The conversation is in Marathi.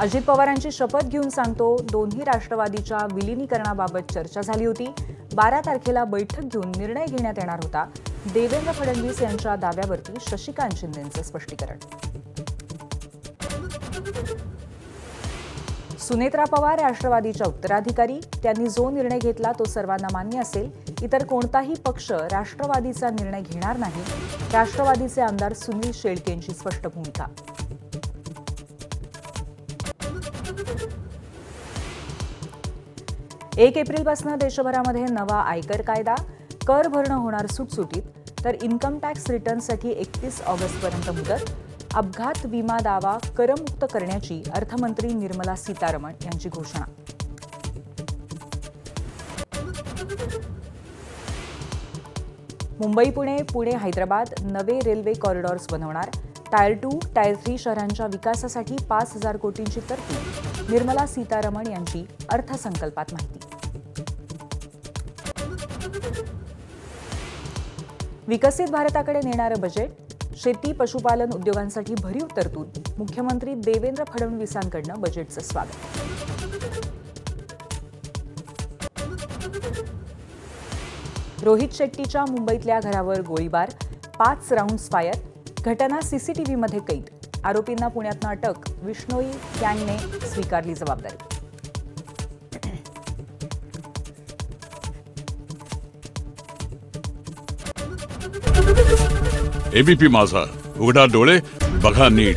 अजित पवारांची शपथ घेऊन सांगतो दोन्ही राष्ट्रवादीच्या विलिनीकरणाबाबत चर्चा झाली होती. बारा तारखेला बैठक घेऊन निर्णय घेण्यात येणार होता. देवेंद्र फडणवीस यांच्या दाव्यावरती शशिकांत शिंदेचं स्पष्टीकरण. सुनेत्रा पवार राष्ट्रवादीच्या उत्तराधिकारी त्यांनी जो निर्णय घेतला तो सर्वांना मान्य असेल. इतर कोणताही पक्ष राष्ट्रवादीचा निर्णय घेणार नाही. राष्ट्रवादीचे आमदार सुनील शेळकेंची स्पष्ट भूमिका. एक एप्रिलपासून देशभरामध्ये नवा आयकर कायदा. कर भरणं होणार सुटसुटीत तर इन्कम टॅक्स रिटर्नसाठी एकतीस ऑगस्टपर्यंत मुदत. अपघात विमा दावा करमुक्त करण्याची अर्थमंत्री निर्मला सीतारमण यांची घोषणा. मुंबई पुणे पुणे हैदराबाद नवे रेल्वे कॉरिडॉर्स बनवणार. टायर टू टायर थ्री शहरांच्या विकासासाठी पाच हजार कोटींची तरतूद. निर्मला सीतारमण यांची अर्थसंकल्पात माहिती. विकसित भारताकडे नेणारं बजेट शेती पशुपालन उद्योगांसाठी भरीव तरतूद. मुख्यमंत्री देवेंद्र फडणवीसांकडनं बजेटचं स्वागत. रोहित शेट्टीच्या मुंबईतल्या घरावर गोळीबार पाच राऊंड्स फायर घटना सीसीटीव्हीमध्ये कैद. आरोपींना पुण्यातनं अटक. विष्णोई गँगने स्वीकारली जबाबदारी. एबीपी माझा. उघडा डोळे बघा नीट.